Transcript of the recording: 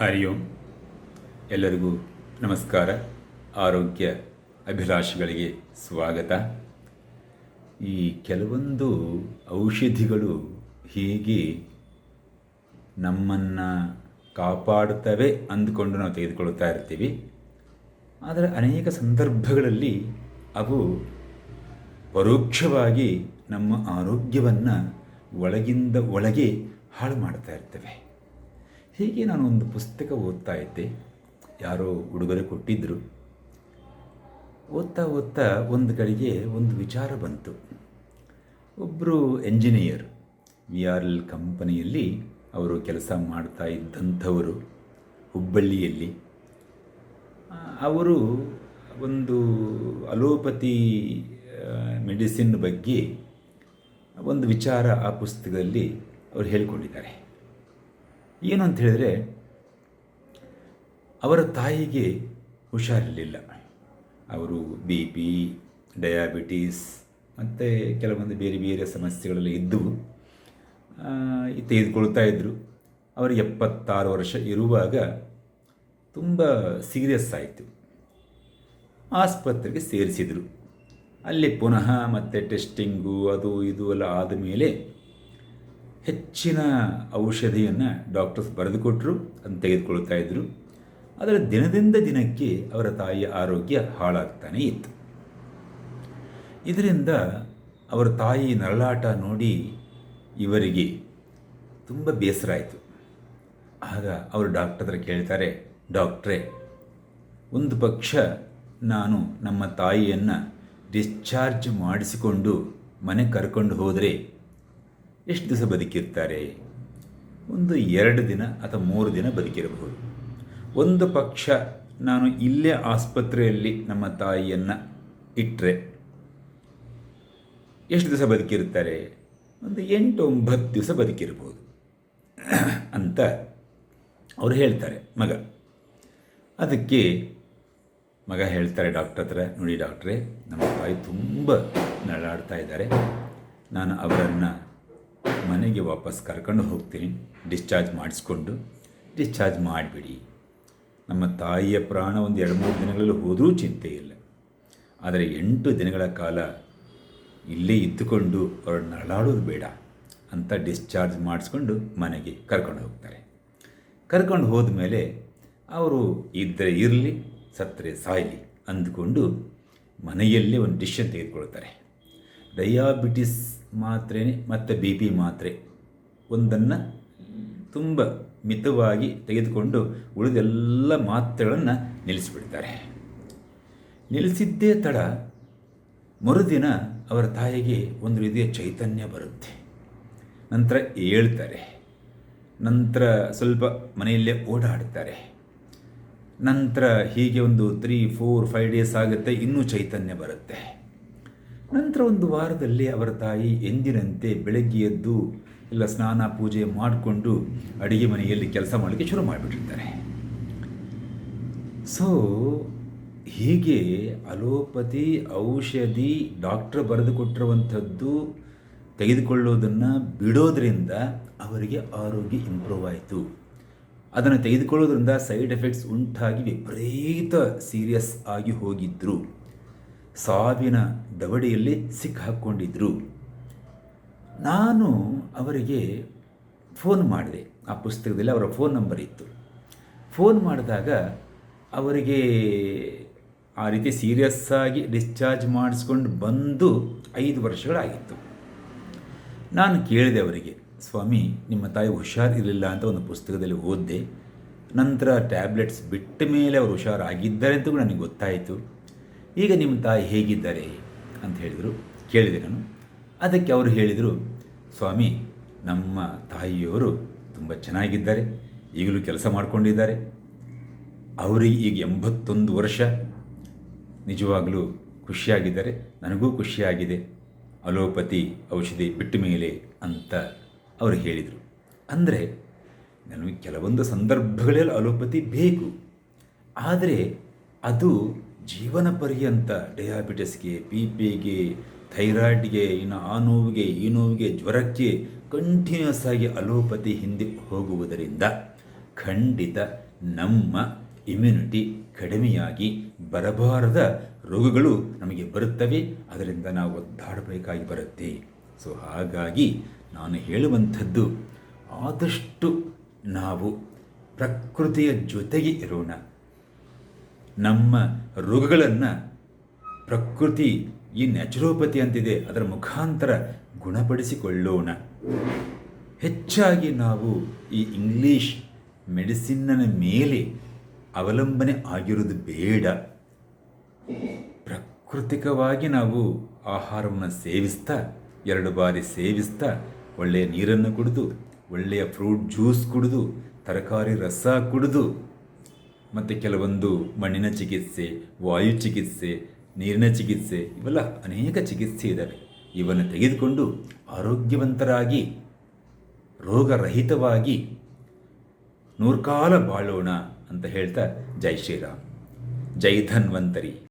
ಹರಿ ಓಂ ಎಲ್ಲರಿಗೂ ನಮಸ್ಕಾರ. ಆರೋಗ್ಯ ಅಭಿಲಾಷಿಗಳಿಗೆ ಸ್ವಾಗತ. ಈ ಕೆಲವೊಂದು ಔಷಧಿಗಳು ಹೀಗೆ ನಮ್ಮನ್ನು ಕಾಪಾಡುತ್ತವೆ ಅಂದುಕೊಂಡು ನಾವು ತೆಗೆದುಕೊಳ್ತಾ ಇರ್ತೀವಿ. ಆದರೆ ಅನೇಕ ಸಂದರ್ಭಗಳಲ್ಲಿ ಅವು ಪರೋಕ್ಷವಾಗಿ ನಮ್ಮ ಆರೋಗ್ಯವನ್ನು ಒಳಗಿಂದ ಒಳಗೆ ಹಾಳು ಮಾಡ್ತಾ ಇರ್ತವೆ. ಹೀಗೆ ನಾನು ಒಂದು ಪುಸ್ತಕ ಓದ್ತಾ ಇದ್ದೆ. ಯಾರೋ ಉಡುಗೊರೆ ಕೊಟ್ಟಿದ್ದರು ಓದ್ತಾ ಓದ್ತಾ ಒಂದು ಕಡೆಗೆ ಒಂದು ವಿಚಾರ ಬಂತು. ಒಬ್ಬರು ಎಂಜಿನಿಯರ್ ವಿ ಆರ್ ಎಲ್ ಕಂಪನಿಯಲ್ಲಿ ಅವರು ಕೆಲಸ ಮಾಡ್ತಾ ಇದ್ದಂಥವರು ಹುಬ್ಬಳ್ಳಿಯಲ್ಲಿ. ಅವರು ಒಂದು ಅಲೋಪತಿ ಮೆಡಿಸಿನ್ ಬಗ್ಗೆ ಒಂದು ವಿಚಾರ ಆ ಪುಸ್ತಕದಲ್ಲಿ ಅವರು ಹೇಳ್ಕೊಂಡಿದ್ದಾರೆ. ಏನು ಅಂತ ಹೇಳಿದ್ರೆ ಅವರ ತಾಯಿಗೆ ಹುಷಾರಿರಲಿಲ್ಲ. ಅವರು ಬಿ ಪಿ, ಡಯಾಬಿಟೀಸ್, ಮತ್ತು ಕೆಲವೊಂದು ಬೇರೆ ಬೇರೆ ಸಮಸ್ಯೆಗಳೆಲ್ಲ ಇದ್ದವು. ತೆಗೆದುಕೊಳ್ತಾ ಇದ್ದರು ಅವರು ಎಪ್ಪತ್ತಾರು ವರ್ಷ ಇರುವಾಗ ತುಂಬ ಸೀರಿಯಸ್ ಆಯಿತು. ಆಸ್ಪತ್ರೆಗೆ ಸೇರಿಸಿದರು. ಅಲ್ಲಿ ಪುನಃ ಮತ್ತೆ ಟೆಸ್ಟಿಂಗು ಅದು ಇದು ಎಲ್ಲ ಆದಮೇಲೆ ಹೆಚ್ಚಿನ ಔಷಧಿಯನ್ನು ಡಾಕ್ಟರ್ಸ್ ಬರೆದುಕೊಟ್ರು ಅಂತ ತೆಗೆದುಕೊಳ್ತಾ ಇದ್ದರು ಆದರೆ ದಿನದಿಂದ ದಿನಕ್ಕೆ ಅವರ ತಾಯಿಯ ಆರೋಗ್ಯ ಹಾಳಾಗ್ತಾನೇ ಇತ್ತು. ಇದರಿಂದ ಅವರ ತಾಯಿ ನರಳಾಟ ನೋಡಿ ಇವರಿಗೆ ತುಂಬ ಬೇಸರ ಆಯಿತು. ಆಗ ಅವರು ಡಾಕ್ಟರ್ ಹತ್ರ ಕೇಳ್ತಾರೆ, ಡಾಕ್ಟ್ರೇ, ಒಂದು ಪಕ್ಷ ನಾನು ನಮ್ಮ ತಾಯಿಯನ್ನು ಡಿಸ್ಚಾರ್ಜ್ ಮಾಡಿಸಿಕೊಂಡು ಮನೆ ಕರ್ಕೊಂಡು ಹೋದರೆ ಎಷ್ಟು ದಿವಸ ಬದುಕಿರ್ತಾರೆ? ಒಂದು ಎರಡು ದಿನ ಅಥವಾ ಮೂರು ದಿನ ಬದುಕಿರಬಹುದು. ಒಂದು ಪಕ್ಷ ನಾನು ಇಲ್ಲೇ ಆಸ್ಪತ್ರೆಯಲ್ಲಿ ನಮ್ಮ ತಾಯಿಯನ್ನು ಇಟ್ಟರೆ ಎಷ್ಟು ದಿವಸ ಬದುಕಿರ್ತಾರೆ? ಒಂದು ಎಂಟು ಒಂಬತ್ತು ದಿವಸ ಬದುಕಿರ್ಬೋದು ಅಂತ ಅವರು ಹೇಳ್ತಾರೆ ಮಗ. ಅದಕ್ಕೆ ಮಗ ಹೇಳ್ತಾರೆ ಡಾಕ್ಟರ್ ಹತ್ರ, ನೋಡಿ ಡಾಕ್ಟ್ರೇ, ನಮ್ಮ ತಾಯಿ ತುಂಬ ನರಳಾಡ್ತಾ ಇದ್ದಾರೆ. ನಾನು ಅವರನ್ನು ಮನೆಗೆ ವಾಪಸ್ ಕರ್ಕೊಂಡು ಹೋಗ್ತೀನಿ. ಡಿಸ್ಚಾರ್ಜ್ ಮಾಡಿಸ್ಕೊಂಡು. ಡಿಸ್ಚಾರ್ಜ್ ಮಾಡಿಬಿಡಿ. ನಮ್ಮ ತಾಯಿಯ ಪ್ರಾಣ ಒಂದು ಎರಡು ಮೂರು ದಿನಗಳಲ್ಲಿ ಹೋದರೂ ಚಿಂತೆ ಇಲ್ಲ. ಆದರೆ ಎಂಟು ದಿನಗಳ ಕಾಲ ಇಲ್ಲೇ ಇದ್ದುಕೊಂಡು ಅವ್ರನ್ನ ಅಳಾಡೋದು ಬೇಡ ಅಂತ ಡಿಸ್ಚಾರ್ಜ್ ಮಾಡಿಸ್ಕೊಂಡು ಮನೆಗೆ ಕರ್ಕೊಂಡು ಹೋಗ್ತಾರೆ. ಕರ್ಕೊಂಡು ಹೋದ್ಮೇಲೆ ಅವರು ಇದ್ದರೆ ಇರಲಿ, ಸತ್ತರೆ ಸಾಯಲಿ ಅಂದುಕೊಂಡು ಮನೆಯಲ್ಲೇ ಒಂದು ಡಿಶನ್ ತೆಗೆದುಕೊಳ್ತಾರೆ. ಡಯಾಬಿಟಿಸ್ ಮಾತ್ರೆ ಮತ್ತು ಬಿ ಪಿ ಮಾತ್ರೆ. ಒಂದನ್ನು ತುಂಬ ಮಿತವಾಗಿ ತೆಗೆದುಕೊಂಡು ಉಳಿದೆಲ್ಲ ಮಾತ್ರೆಗಳನ್ನು ನಿಲ್ಲಿಸಿಬಿಡ್ತಾರೆ. ನಿಲ್ಲಿಸಿದ್ದೇ ತಡ ಮರುದಿನ ಅವರ ತಾಯಿಗೆ ಒಂದು ರೀತಿಯ ಚೈತನ್ಯ ಬರುತ್ತೆ. ನಂತರ ಹೇಳ್ತಾರೆ ನಂತರ ಸ್ವಲ್ಪ ಮನೆಯಲ್ಲೇ ಓಡಾಡ್ತಾರೆ. ನಂತರ ಹೀಗೆ ಒಂದು ತ್ರೀ ಫೋರ್ ಫೈವ್ ಡೇಸ್ ಆಗುತ್ತೆ, ಇನ್ನೂ ಚೈತನ್ಯ ಬರುತ್ತೆ. ನಂತರ ಒಂದು ವಾರದಲ್ಲಿ ಅವರ ತಾಯಿ ಎಂದಿನಂತೆ ಬೆಳಗ್ಗೆ ಎದ್ದು ಎಲ್ಲ ಸ್ನಾನ ಪೂಜೆ ಮಾಡಿಕೊಂಡು ಅಡುಗೆ ಮನೆಯಲ್ಲಿ ಕೆಲಸ ಮಾಡಲಿಕ್ಕೆ ಶುರು ಮಾಡಿಬಿಟ್ಟಿರ್ತಾರೆ. ಸೊ ಹೀಗೆ ಅಲೋಪತಿ, ಔಷಧಿ ಡಾಕ್ಟ್ರ್ ಬರೆದುಕೊಟ್ಟಿರುವಂಥದ್ದು ತೆಗೆದುಕೊಳ್ಳೋದನ್ನು ಬಿಡೋದ್ರಿಂದ ಅವರಿಗೆ ಆರೋಗ್ಯ ಇಂಪ್ರೂವ್ ಆಯಿತು. ಅದನ್ನು ತೆಗೆದುಕೊಳ್ಳೋದ್ರಿಂದ ಸೈಡ್ ಎಫೆಕ್ಟ್ಸ್ ಉಂಟಾಗಿ ವಿಪರೀತ ಸೀರಿಯಸ್ ಆಗಿ ಹೋಗಿದ್ದರು ಸಾವಿನ ದವಡಿಯಲ್ಲಿ ಸಿಕ್ಕಾಕ್ಕೊಂಡಿದ್ರು ನಾನು ಅವರಿಗೆ ಫೋನ್ ಮಾಡಿದೆ. ಆ ಪುಸ್ತಕದಲ್ಲಿ ಅವರ ಫೋನ್ ನಂಬರ್ ಇತ್ತು. ಫೋನ್ ಮಾಡಿದಾಗ ಅವರಿಗೆ ಆ ರೀತಿ ಸೀರಿಯಸ್ ಆಗಿ ಡಿಸ್ಚಾರ್ಜ್ ಮಾಡಿಸ್ಕೊಂಡು ಬಂದು ಐದು ವರ್ಷಗಳಾಗಿತ್ತು. ನಾನು ಕೇಳಿದೆ ಅವರಿಗೆ, ಸ್ವಾಮಿ, ನಿಮ್ಮ ತಾಯಿ ಹುಷಾರಿರಲಿಲ್ಲ ಅಂತ ಒಂದು ಪುಸ್ತಕದಲ್ಲಿ ಓದಿದೆ. ನಂತರ ಟ್ಯಾಬ್ಲೆಟ್ಸ್ ಬಿಟ್ಟ ಮೇಲೆ ಅವರು ಹುಷಾರಾಗಿದ್ದಾರೆ ಅಂತ ನನಗೆ ಗೊತ್ತಾಯಿತು. ಈಗ ನಿಮ್ಮ ತಾಯಿ ಹೇಗಿದ್ದಾರೆ ಅಂತ ಹೇಳಿದರು. ಕೇಳಿದೆ ನಾನು. ಅದಕ್ಕೆ ಅವರು ಹೇಳಿದರು, ಸ್ವಾಮಿ, ನಮ್ಮ ತಾಯಿಯವರು ತುಂಬ ಚೆನ್ನಾಗಿದ್ದಾರೆ. ಈಗಲೂ ಕೆಲಸ ಮಾಡಿಕೊಂಡಿದ್ದಾರೆ. ಅವರಿಗೆ ಈಗ ಎಂಬತ್ತೊಂದು ವರ್ಷ. ನಿಜವಾಗಲೂ ಖುಷಿಯಾಗಿದ್ದಾರೆ. ನನಗೂ ಖುಷಿಯಾಗಿದೆ. ಅಲೋಪತಿ ಔಷಧಿ ಬಿಟ್ಟ ಮೇಲೆ ಅಂತ ಅವರು ಹೇಳಿದರು. ಅಂದರೆ ನನಗೆ ಕೆಲವೊಂದು ಸಂದರ್ಭಗಳಲ್ಲಿ ಅಲೋಪತಿ ಬೇಕು. ಆದರೆ ಅದು ಜೀವನ ಪರ್ಯಂತ ಡಯಾಬಿಟಿಸ್ಗೆ ಬಿ ಪಿಗೆ ಥೈರಾಯ್ಡ್ಗೆ ಇನ್ನು ಆ ನೋವಿಗೆ, ಈ ನೋವಿಗೆ ಜ್ವರಕ್ಕೆ ಕಂಟಿನ್ಯೂಸ್ ಆಗಿ ಅಲೋಪತಿ ಹಿಂದೆ ಹೋಗುವುದರಿಂದ ಖಂಡಿತ ನಮ್ಮ ಇಮ್ಯುನಿಟಿ ಕಡಿಮೆಯಾಗಿ ಬರಬಾರದ ರೋಗಗಳು ನಮಗೆ ಬರುತ್ತವೆ. ಅದರಿಂದ ನಾವು ಒದ್ದಾಡಬೇಕಾಗಿ ಬರುತ್ತೆ. ಸೊ ಹಾಗಾಗಿ ನಾನು ಹೇಳುವಂಥದ್ದು, ಆದಷ್ಟು ನಾವು ಪ್ರಕೃತಿಯ ಜೊತೆಗೆ ಇರೋಣ. ನಮ್ಮ ರೋಗಗಳನ್ನು ಪ್ರಕೃತಿ ಈ ನ್ಯಾಚುರೋಪತಿ ಅಂತಿದೆ, ಅದರ ಮುಖಾಂತರ ಗುಣಪಡಿಸಿಕೊಳ್ಳೋಣ. ಹೆಚ್ಚಾಗಿ ನಾವು ಈ ಇಂಗ್ಲೀಷ್ ಮೆಡಿಸಿನ್ನ ಮೇಲೆ ಅವಲಂಬನೆ ಆಗಿರೋದು ಬೇಡ. ಪ್ರಾಕೃತಿಕವಾಗಿ ನಾವು ಆಹಾರವನ್ನು ಸೇವಿಸ್ತಾ, ಎರಡು ಬಾರಿ ಸೇವಿಸ್ತಾ, ಒಳ್ಳೆಯ ನೀರನ್ನು ಕುಡಿದು, ಒಳ್ಳೆಯ ಫ್ರೂಟ್ ಜ್ಯೂಸ್ ಕುಡಿದು, ತರಕಾರಿ ರಸ ಕುಡಿದು ಮತ್ತು ಕೆಲವೊಂದು ಮಣ್ಣಿನ ಚಿಕಿತ್ಸೆ, ವಾಯು ಚಿಕಿತ್ಸೆ, ನೀರಿನ ಚಿಕಿತ್ಸೆ ಇವೆಲ್ಲ ಅನೇಕ ಚಿಕಿತ್ಸೆ ಇದ್ದಾವೆ. ಇವನ್ನು ತೆಗೆದುಕೊಂಡು ಆರೋಗ್ಯವಂತರಾಗಿ, ರೋಗರಹಿತವಾಗಿ ನೂರ್ಕಾಲ ಬಾಳೋಣ ಅಂತ ಹೇಳ್ತಾ ಜೈ ಶ್ರೀರಾಮ್. ಜೈ ಧನ್ವಂತರಿ.